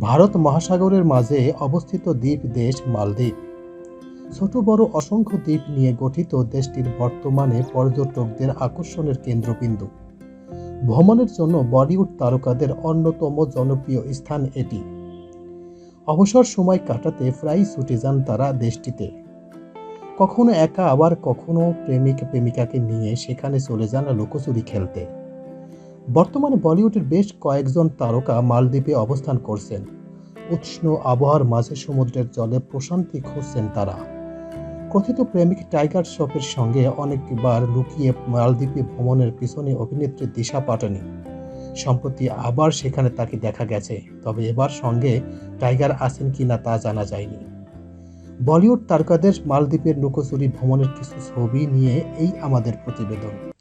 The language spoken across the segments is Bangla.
ভারত মহাসাগরের মাঝে অবস্থিত দ্বীপ দেশ মালদ্বীপ। ছোট বড় অসংখ্য দ্বীপ নিয়ে গঠিত দেশটির বর্তমানে পর্যটকদের আকর্ষণের কেন্দ্রবিন্দু। ভ্রমণের জন্য বলিউড তারকাদের অন্যতম জনপ্রিয় স্থান এটি। অবসর সময় কাটাতে প্রায় ছুটে যান তারা দেশটিতে। কখনো একা আবার কখনো প্রেমিক প্রেমিকাকে নিয়ে সেখানে চলে যান লুকোচুরি খেলতে। বর্তমানে বলিউডের বেশ কয়েকজন তারকা মালদ্বীপে অবস্থান করছেন। উষ্ণ আবহাওয়ার মাঝে সমুদ্রের জলে প্রশান্তি খুঁজছেন তারা। কথিত প্রেমিক টাইগার শ্রফের সঙ্গে অনেকবার লুকিয়ে মালদ্বীপে ভ্রমণের পিছনে অভিনেত্রী দিশা পাটানি। সম্প্রতি আবার সেখানে তাকে দেখা গেছে, তবে এবার সঙ্গে টাইগার আছেন কিনা তা জানা যায়নি। বলিউড তারকাদের মালদ্বীপের লুকোচুরি ভ্রমণের কিছু ছবি নিয়ে এই আমাদের প্রতিবেদন।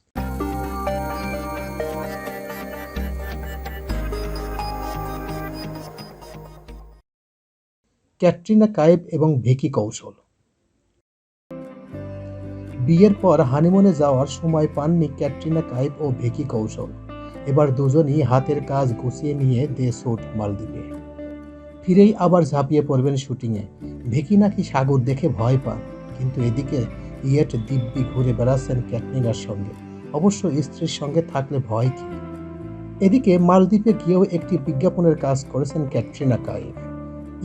ক্যাটরিনা কায়েব এবং ভিকি কৌশল। বিয়ের পর হানিমুনে যাওয়ার সময় পাননি ক্যাটরিনা কায়েব ও ভিকি কৌশল। এবার দুজনই হাতের কাজ গুছিয়ে নিয়ে দে মালদ্বীপে। ফিরেই আবার ঝাঁপিয়ে পড়বেন শুটিংয়ে। ভিকি নাকি সাগর দেখে ভয় পান, কিন্তু এদিকে ইয়েট দিব্যি ঘুরে বেড়াচ্ছেন ক্যাটরিনার সঙ্গে। অবশ্য স্ত্রীর সঙ্গে থাকলে ভয় কি? এদিকে মালদ্বীপে গিয়েও একটি বিজ্ঞাপনের কাজ করেছেন ক্যাটরিনা কায়েব।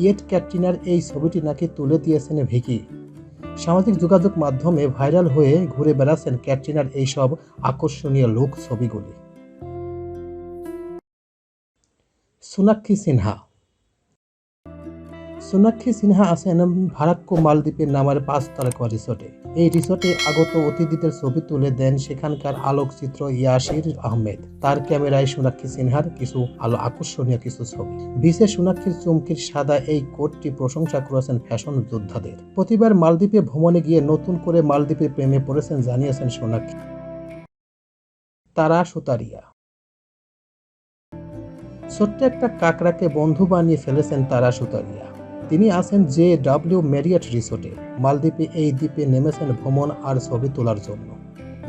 ইয়েট ক্যাটরিনার এই ছবিটি নাকি তুলে দিয়েছেন ভিকি। সামাজিক যোগাযোগ মাধ্যমে ভাইরাল হয়ে ঘুরে বেড়াচ্ছেন ক্যাটরিনার এইসব আকর্ষণীয় লোক ছবিগুলি। সোনাক্ষী সিনহা সোনাক্ষী সিনহা আছেন ভারাক্কো মালদ্বীপের নামের পাঁচ তারকা রিসোর্টে। এই রিসোর্টে আগত অতিথিদের ছবি তুলে দেন সেখানকার আলোকচিত্র ইয়াসির আহমেদ। তার ক্যামেরায় সোনাক্ষী সিনহার কিছু আলো আকর্ষণীয় কিছু ছবি। বিশে সোনাক্ষীর চুমকির সাদা এই কোটটি প্রশংসা করেছেন ফ্যাশন যোদ্ধাদের। প্রতিবার মালদ্বীপে ভ্রমণে গিয়ে নতুন করে মালদ্বীপের প্রেমে পড়েছেন জানিয়েছেন সোনাক্ষী। তারা সুতারিয়া। ছোট্ট একটা কাকড়াকে বন্ধু বানিয়ে ফেলেছেন তারা সুতারিয়া। তিনি আছেন জে ডাব্লিউ ম্যারিয়ট রিসোর্টে। মালদ্বীপে এই দ্বীপে নেমেছেন ভ্রমণ আর ছবি তোলার জন্য।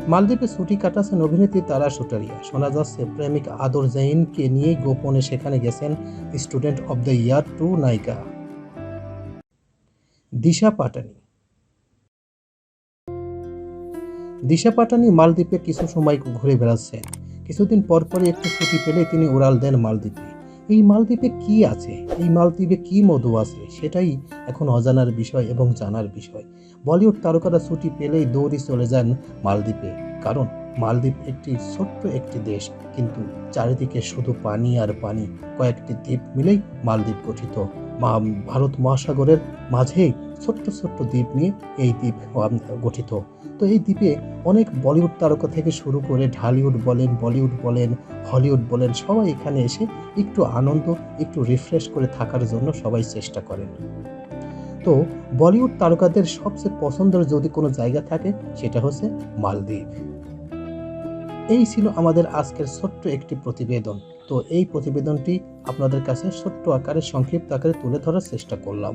মালদ্বীপে ছুটি কাটাচ্ছেন অভিনেত্রী তারা সুটারিয়া। শোনা যাচ্ছে, প্রেমিক আদর জৈনকে নিয়ে গোপনে সেখানে গেছেন student of the year two নায়িকা। দিশা পাটানি। দিশা পাটানি মালদ্বীপে কিছু সময় ঘুরে বেড়াচ্ছেন। কিছুদিন পর পরই একটু ছুটি পেলে তিনি উড়াল দেন মালদ্বীপে। এই মালদ্বীপে কি আছে? এই মালদ্বীপে কি মধু আছে? সেটাই এখন অজানার বিষয় এবং জানার বিষয়। বলিউড তারকারা ছুটি পেলেই দৌড়ে চলে যান মালদ্বীপে। কারণ মালদ্বীপ একটি ছোট্ট একটি দেশ, কিন্তু চারিদিকে শুধু পানি আর পানি। কয়েকটি দ্বীপ মিলেই মালদ্বীপ গঠিত। ভারত মহাসাগরের মাঝেই ছোট্ট ছোট্ট দ্বীপ নিয়ে এই দ্বীপ গঠিত। তো এই দ্বীপে অনেক বলিউড তারকা থেকে শুরু করে ঢালিউড বলেন, বলিউড বলেন, হলিউড বলেন, সবাই এখানে এসে একটু আনন্দ, একটু রিফ্রেশ করে থাকার জন্য সবাই চেষ্টা করেন। তো বলিউড তারকাদের সবচেয়ে পছন্দের যদি কোনো জায়গা থাকে, সেটা হচ্ছে মালদ্বীপ। এই ছিল আমাদের আজকের ছোট্ট একটি প্রতিবেদন। তো এই প্রতিবেদনটি আপনাদের কাছে ছোট্ট আকারে, সংক্ষিপ্ত আকারে তুলে ধরার চেষ্টা করলাম।